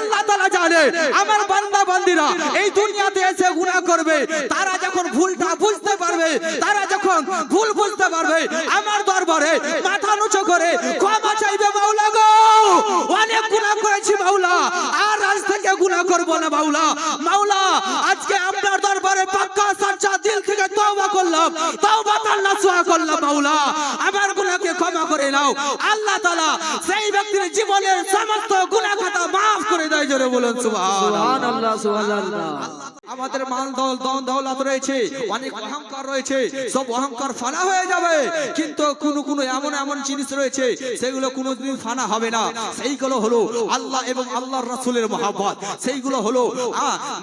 আল্লাহ তালা জানে আমার বান্দা বান্দিরা এই দুনিয়াতে এসে গুনাহ করবে। তারা যখন ভুলটা বুঝতে পারবে তারা যখন ভুল বুঝতে পারবে আমার দরবারে মাথা নুচো করে ক্ষমা চাইবে মাওলা গো। অনেক গুনাহ করেছি মাওলা আর আজ থেকে গুনাহ করব না মাওলা। মাওলা আজকে আপনার দরবারে পাক্কা সাচ্চা দিল থেকে তওবা করলাম তওবা তাল্লা সুহা করলাম মাওলা। আমার গুনাহকে ক্ষমা করে নাও। আল্লাহ তাআলা সেই ব্যক্তির জীবনের সমস্ত গুনাহ জোরে বলুন সুবহানাল্লাহ। সুবহানাল্লাহ আমাদের মাল দল দন দৌলত রয়েছে, অনেক অহংকার রয়েছে, সব অহংকার ফানা হয়ে যাবে। কিন্তু কোন কোন এমন এমন জিনিস রয়েছে, সেগুলো কোনোদিন ফানা হবে না। সেইগুলো হলো আল্লাহ এবং আল্লাহর রাসূলের মহব্বত। সেইগুলো হলো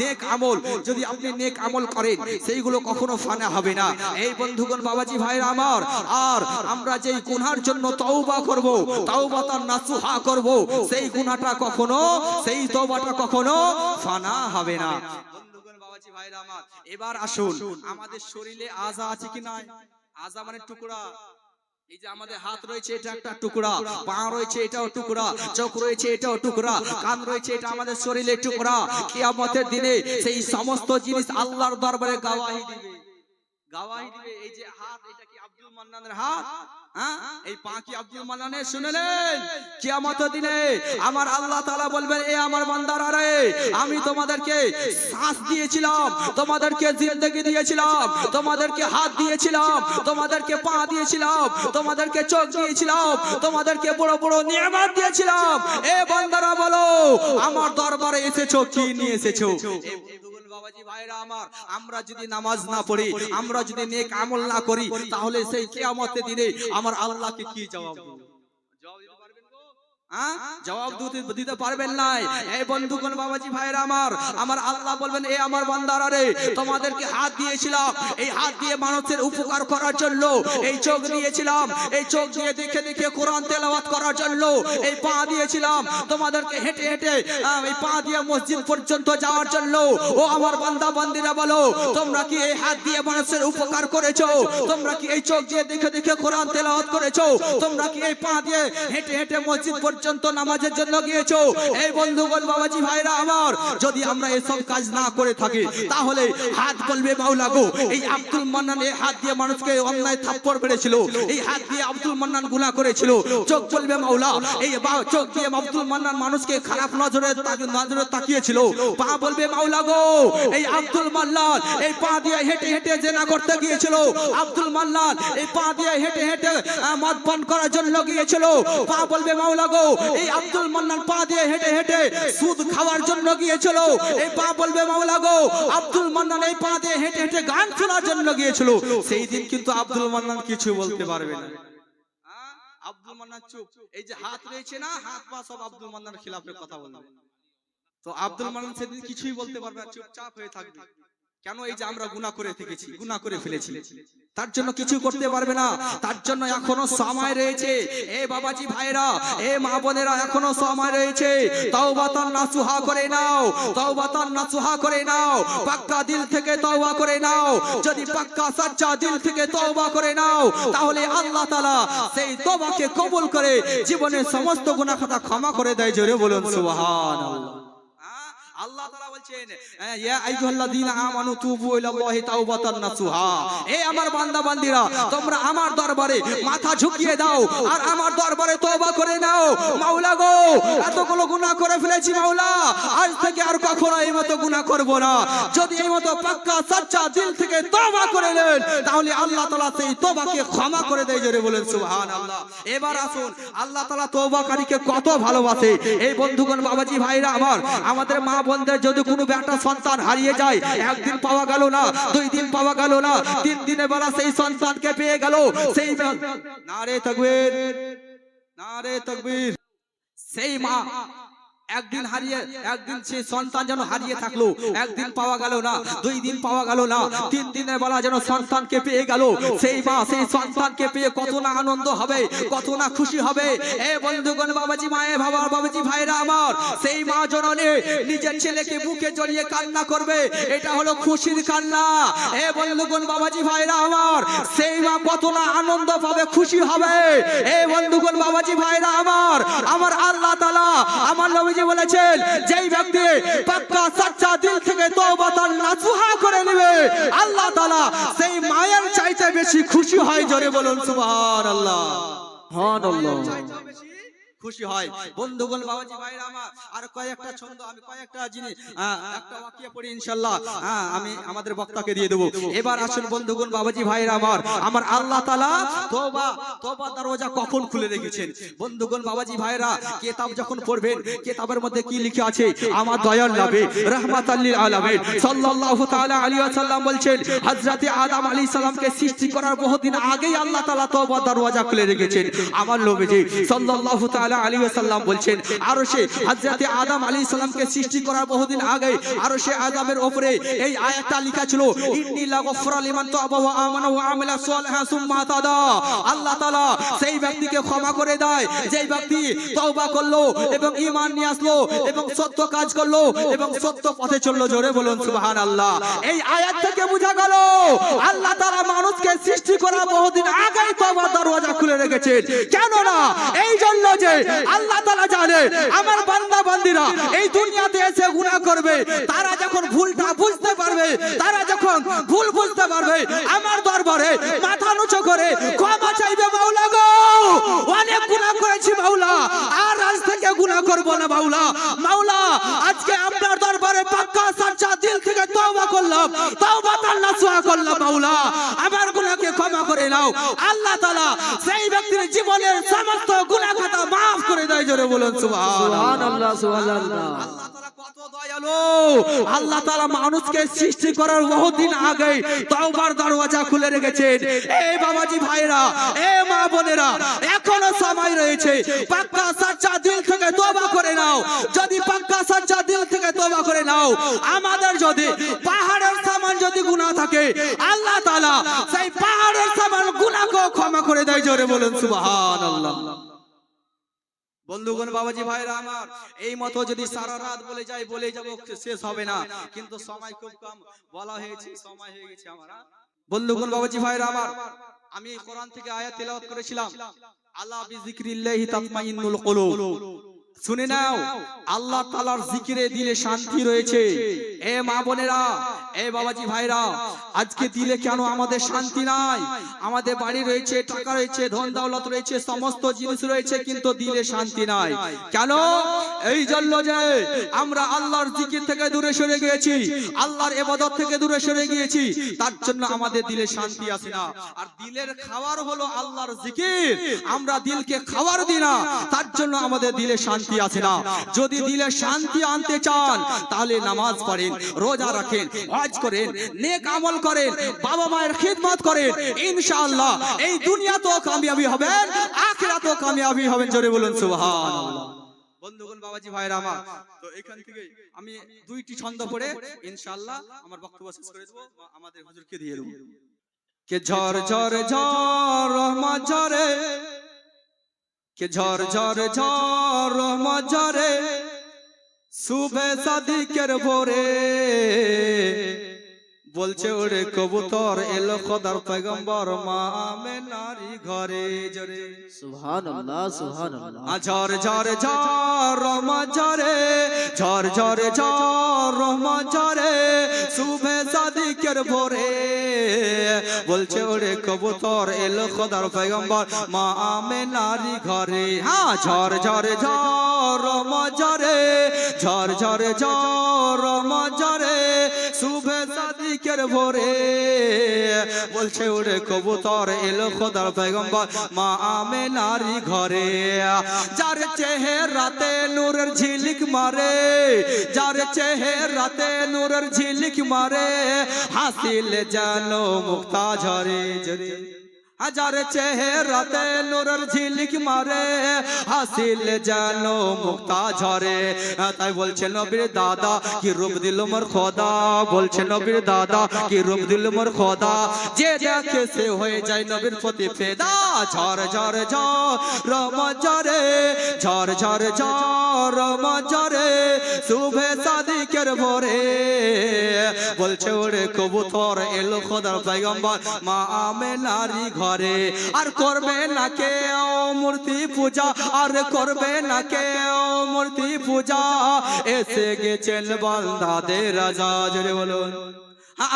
নেক আমল। যদি আপনি নেক আমল করেন, সেইগুলো কখনো ফানা হবে না। এই বন্ধুগণ, বাবাজি ভাইরা আমার, আর আমরা যেই গুনার জন্য তওবা করব, তওবা তার নাসুহা করব, সেই গুনাহটা কখনো, সেই তওবাটা কখনো ফানা হবে না। ভাইরা আমার, এবার আসুন। আমাদের শরীরে আজা আছে কি নাই? আজা মানে টুকরা। এই যে আমাদের হাত রয়েছে, এটা একটা টুকরা। পা রয়েছে, এটাও টুকরা। চোখ রয়েছে, এটাও টুকরা। কান রয়েছে, এটা আমাদের শরীরে টুকরা। কিয়ামতের দিনে সেই সমস্ত জিনিস আল্লাহর দরবারে গাওয়াহি দিবে। গাওয়াহি দিবে এই যে হাত এটা কি আব্দুল মান্নানের হাত হ্যাঁ এই পা কি আব্দুল মান্নানের শুনলেন কিয়ামতের দিনে আমার আল্লাহ তাআলা বলবেন এ আমার বান্দারা রে আমি তোমাদেরকে শ্বাস দিয়েছিলাম তোমাদেরকে জিন্দেগি দিয়েছিলাম তোমাদেরকে হাত দিয়েছিলাম তোমাদেরকে পা দিয়েছিলাম তোমাদেরকে চোখ দিয়েছিলাম তোমাদেরকে বড় বড় নিয়ামত দিয়েছিলাম এ বান্দারা বলো আমার দরবারে এসেছ কি নিয়ে এসেছ আমরা যদি নামাজ না পড়ি, আমরা যদি নেক আমল না করি, তাহলে সেই কিয়ামতের দিনে আমার আল্লাহকে কি জবাব দেব জবাব দিতে পারবেন গো? হ্যাঁ? জবাব দিতে- পারবেন নাই। এই বন্ধুগণ বাবাজি ভাইরা আমার আমার আল্লাহ বলবেন এ আমার বান্দারা রে তোমাদেরকে হাত দিয়েছিলাম। এই হাত দিয়ে মানুষের উপকার করার জন্য এই চোখ দিয়েছিলাম। এই চোখ দিয়ে দেখে দেখে কোরআন তেলাওয়াত করার জন্য এই পা দিয়েছিলাম। তোমাদেরকে হেঁটে হেঁটে এই পা দিয়ে মসজিদ পর্যন্ত যাওয়ার জন্য ও আমার বান্দা বান্দিরা বলো তোমরা কি এই হাত দিয়ে মানুষের উপকার করেছ? তোমরা কি এই চোখ দিয়ে দেখে দেখে কোরআন তেলাওয়াত করেছ? তোমরা কি এই পা দিয়ে হেঁটে হেঁটে মসজিদ পর্যন্ত নামাজের জন্য গিয়েছো? এই বন্ধুগণ, বাবাজি ভাইরা আমার, যদি আমরা এসব কাজ না করে থাকি, তাহলে হাত বলবে মাওলা গো, এই আব্দুল মান্নান এই হাত দিয়ে মানুষকে অন্যায় থাপ্পড় মেরেছিল, এই হাত দিয়ে আব্দুল মান্নান গুনাহ করেছিল, চোখ বলবে মাওলা, এই চোখ দিয়ে আব্দুল মান্নান মানুষকে খারাপ নজরে নজরে তাকিয়েছিল, পা বলবে মাওলা গো, এই আব্দুল মান্নান, এই পা দিয়ে হেঁটে হেঁটে জেনা করতে গিয়েছিল, আব্দুল মান্নান, এই পা দিয়ে হেঁটে হেঁটে মদ পান করার জন্য গিয়েছিল, পা বলবে মাওলা গো এই আব্দুল মান্নান পা দিয়ে হেঁটে হেঁটে সুদ খাওয়ার জন্য গিয়েছিল। এই পা বলবে, মাওলা গো, আব্দুল মান্নান এই পা দিয়ে হেঁটে হেঁটে গান শোনার জন্য গিয়েছিল। সেই দিন কিন্তু আব্দুল মান্নান কিছু বলতে পারবে না? আব্দুল মান্নান চুপ। এই যে হাত রয়েছে না, হাত পা সব আব্দুল মান্নান খিলাফে কথা বলবে। তো আব্দুল মান্নান সেদিন কিছুই বলতে পারবে না, চুপচাপ হয়ে থাকবে। কেন এই যে আমরা করে থেকেছি? করে ফেলেছি। তার জন্য কিছু করতে পারবে না। তার জন্য এখনও সময় রয়েছে। এ বাবাজি ভাইরা এ মা বোনেরা এখনও সময় রয়েছে। তাওবাতান নাসুহা করে নাও। তাওবাতান নাসুহা করে নাও। পাক্কা দিল থেকে তওবা করে নাও। যদি পাক্কা সাচ্চা দিল থেকে তওবা করে নাও তাহলে আল্লাহ তাআলা সেই তওবাকে কবুল করে জীবনের সমস্ত গুনাহ খাতা ক্ষমা করে দেয়। জোরে বলুন সুবহানাল্লাহ। আল্লাহ বলছেন ইয়া আইয়ুহাল্লাযীনা আমানু তুবু ইলাল্লাহি তাওবাতান নাসুহা। এ আমার বান্দা বান্দিরা তোমরা আমার দরবারে মাথা ঝুঁকিয়ে দাও আর আমার দরবারে তওবা করে নাও। মাওলা গো এতগুলো গুনাহ করে ফেলেছি মাওলা। আজ থেকে আর কখনো এই মতো গুনাহ করব না। যদি এই মতো পাক্কা সচ্চা দিল থেকে তওবা করে নেন তাহলে আল্লাহ তাআলা সেই তওবাকে ক্ষমা করে দেয় জোরে বলেন সুবহানাল্লাহ। এবার আসুন আল্লাহ তাআলা তওবাকারীকে কত ভালোবাসে। এই বন্ধুগণ বাবাজি ভাইরা আমার আমাদের মা বোনদের যদি কোনো বেটা সন্তান হারিয়ে যায়। একদিন পাওয়া গেল না, দুই দিন পাওয়া গেল না, তিন দিনে বেলা সেই সন্তানকে পেয়ে গেল। সেই নারে তকবীর নারে তকবীর। সেই মা একদিন হারিয়ে একদিন সে সন্তান যেন হারিয়ে থাকল। একদিন পাওয়া গেল না দুই দিন পাওয়া গেল না তিন দিনের বেলা যেন সন্তানকে পেয়ে গেল। সেই মা সেই সন্তানকে পেয়ে কত না আনন্দ হবে কত না খুশি হবে। এ বন্ধুগণ বাবাজি মায়ে বাবা বাবাজি ভাইরা আমার সেই মা জননী নিজের ছেলেকে বুকে জড়িয়ে কান্না করবে। এটা হলো খুশির কান্না। এ বন্ধুগণ বাবাজি ভাইরা আমার। সেই মা কত না আনন্দ পাবে খুশি হবে। এ বন্ধুগণ বাবাজি ভাইরা আমার। আমার। আল্লাহ তালা আমার নবীজি বাবাজি বলেছেন যেই ব্যক্তি পাক্কা সাচ্চা দিল থেকে তওবা তার নাসুহা করে নেবে আল্লাহ তাআলা সেই মায়ের চাইতে বেশি খুশি হয় জোরে বলুন সুবহানাল্লাহ। সুবহানাল্লাহ। খুশি হয়। বন্ধুগণ বাবাজি, ভাইরা আমার, আর কয়েকটা ছন্দ, আমি কয়েকটা জিনিস একটা ওয়াকিয়া পড়ি ইনশাআল্লাহ আমি আমাদের বক্তাকে দিয়ে দেবো। এবার আসুন বন্ধুগণ, বাবাজি, ভাইরা আমার আমার আল্লাহ তাআলা তওবা তওবা দরজা কখন খুলে রেখেছেন? বন্ধুগণ, বাবাজি, ভাইরা, কিতাব যখন পড়বেন, কিতাবের মধ্যে কি লিখে আছে? আমার দয়াল নবী, রাহমাতাল লিল আলামিন, সাল্লাল্লাহু তাআলা আলাইহি ওয়াসাল্লাম বলছেন, হযরতে আদম আলাইহিস সালামকে সৃষ্টি করার বহুদিন আগেই আল্লাহ তাআলা তওবা দরজা খুলে রেখেছেন। আমার নবীজি, সাল্লাল্লাহু তাআলা আলাইহি ওয়াসাল্লাম বলছেন আরও সে হযরতে আদম আলাইহিস সালামকে সৃষ্টি করার বহুদিন আগে আরও সে আদমের উপরে এই আয়াতটা লেখা ছিল আল্লাহ সেই ব্যক্তিকে ক্ষমা করে দেয়, যেই ব্যক্তি তওবা করল এবং নিয়ে আসলো এবং সত্য কাজ করল এবং সত্য পথে চলল, জোরে বলুন এই আয়াত থেকে বোঝা গেল, আল্লাহ মানুষকে সৃষ্টি বহুদিন আগেই দরওয়াজা খুলে রেখেছেন। কেন না এই জন্য যে আল্লাহ তাআলা জানে, আমার বান্দা, বান্দিরা, এই দুনিয়াতে এসে গুনাহ করবে। তারা যখন ভুলটা বুঝতে পারবে, তারা যখন ভুল বুঝতে পারবে, আমার দরবারে মাথা নুচু করে ক্ষমা চাইবে মাওলা গো। অনেক গুনাহ করেছি মাওলা, আর আজ থেকে গুনাহ করব না মাওলা। মাওলা, আজকে আপনার দরবারে পাক্কা সাচ্চা দিল থেকে তওবা করলাম, তওবা তার নাসুহা করলাম মাওলা। আমার গুনাহকে ক্ষমা করে নাও। আল্লাহ তাআলা সেই ব্যক্তির জীবনের সমস্ত জোরে বলুন সুবহানাল্লাহ। সুবহানাল্লাহ সুবহানাল্লাহ। আল্লাহ তাআলা কত দয়ালু। আল্লাহ তাআলা মানুষকে সৃষ্টি করার বহুদিন আগে তওবার দরওয়াজা খুলে রেখেছেন। এই বাবাজি ভাইরা এ মা বোনেরা এখনও সময় রয়েছে। পাক্কা সাচ্চা দিল থেকে তওবা করে নাও। যদি পাক্কা সাচ্চা দিল থেকে তওবা করে নাও আমাদের যদি পাহাড়ের সমান যদি গুনাহ থাকে আল্লাহ তাআলা সেই পাহাড়ের সমান গুনাহকে ক্ষমা করে দেয়। জোরে বলুন সুবহানাল্লাহ। বন্ধুগণ, বাবাজি ভাইরা আমার, এই মতো যদি সারা রাত বলে যাই বলে যাব, শেষ হবে না। কিন্তু সময় খুব কম। বলা হয়েছে, সময় হয়ে গেছে আমার হ্যাঁ? বন্ধুগণ, বাবাজি ভাইরা আমার, আমি কোরআন থেকে আয়াত তেলাওয়াত করেছিলাম। আল্লাহ বিজিক্রিল্লাহি তাতমাইন্নুল কুলুব। শুনে নাও আল্লাহ তাআলার জিকিরে দিলে শান্তি রয়েছে। এ মা বোনেরা এ বাবাজি ভাইরা আজকে দিলে কেন আমাদের শান্তি নাই? আমাদের বাড়ি রয়েছে টাকা রয়েছে ধন দৌলত রয়েছে সমস্ত জিনিস রয়েছে কিন্তু দিলে শান্তি নাই। কেন? এই জন্য যে আমরা আল্লাহর জিকির থেকে দূরে সরে গিয়েছি। আল্লাহর ইবাদত থেকে দূরে সরে গিয়েছি। তার জন্য আমাদের দিলে শান্তি আসে না। আর দিলের খাবার হলো আল্লাহর জিকির। আমরা দিলকে খাবার দিই না তার জন্য আমাদের দিলে শান্তি আসে না। যদি দিলে শান্তি আনতে চান, তাহলে নামাজ পড়েন, রোজা রাখেন, হজ করেন, নেক আমল করেন, বাবা মায়ের খিদমত করেন, ইনশাআল্লাহ এই দুনিয়াতেও কামিয়াবি হবেন, আখিরাতেও কামিয়াবি হবেন, জোরে বলুন, সুবহানাল্লাহ। বন্ধুগণ, বাবাজি ভাইরা আমার, তো এখান থেকে আমি দুইটি ছন্দ পড়ে, ইনশাআল্লাহ আমার বক্তব্য শেষ করে দেব আমাদের হুজুরকে দিয়ে দেব। কে ঝড় ঝড় ঝড় রহমত ঝরে কে ঝড় ঝড় ঝড় মজরে ঝরে শুভে সাদিকের ভোরে। বলছে ওরে কবুতর এলো খোদার পয়গম্বর মা আমে নারী ঘরে জরে। সুবহানাল্লাহ সুবহানাল্লাহ। আ ঝর ঝর ঝর রমা ঝরে ঝর ঝর ঝর রমা ঝরে শুভে সাদিকের ভোরে। বলছে ওরে কবুতর এলো খোদার পয়গম্বর মা আমে নারী ঘরে। হ্যাঁ ঝর ঝর ঝর রমা ঝরে ঝর ঝর ঝর রমা ঝরে শুভে সাদিকের ভরে বলছে, ওরে কবুতর, এলো খোদার পেগম্বর মা আমে নারী ঘরে। যার চেহারাতে নূরের ঝিলিক মারে, যার চেহারাতে নূরের ঝিলিক মারে, হাসিল জানো মুক্তা ঝরে ঝরে হাজার চেহারাতে নূরের ঝিলিক মারে, হাসিল জানো মুক্তা ঝরে। তাই বলছে নবীর দাদা, কি রূপ দিল মোর খোদা? বলছে নবীর দাদা, কি রূপ দিল মোর খোদা? যে দেখে সে হয়ে যায় নবীর প্রতি ফেদা। ঝর ঝর ঝর, রম, ঝরে, ঝর ঝর ঝর, রম, ঝরে, শুভে সাদিকের ভোরে। বলছে, ওরে কবুতর, এলো খোদার পয়গম্বর, মা আমে নারী ঘরে। ঘরে। আর করবে না কেউ মূর্তি পূজা, আর করবে না কেউ মূর্তি পূজা। এসে গেছেন বান্দাদের রাজা, জোরে বলুন।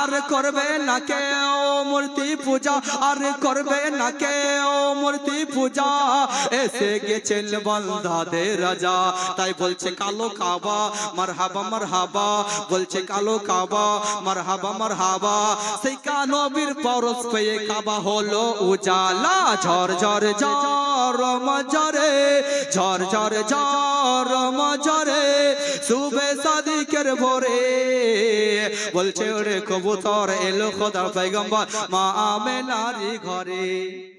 আর করবে না কেউ মূর্তি পূজা, আর করবে না কেউ মূর্তি পূজা। এসে গেছেন বান্দাদের রাজা, তাই বলছে, কালো কাবা মার হাবা মার হাবা বলছে, কালো কাবা মার হাবা মার হাবা সেই কানবীর পরশ পেয়ে কাবা হলো উজালা ঝর ঝর ঝর মজরে ঝর ঝর ঝর মজরে সুবে সাদিকের ভোরে। বলছে, ওরে কবুতর এলো খোদার পয়গম্বর মা আমেনারি ঘরে।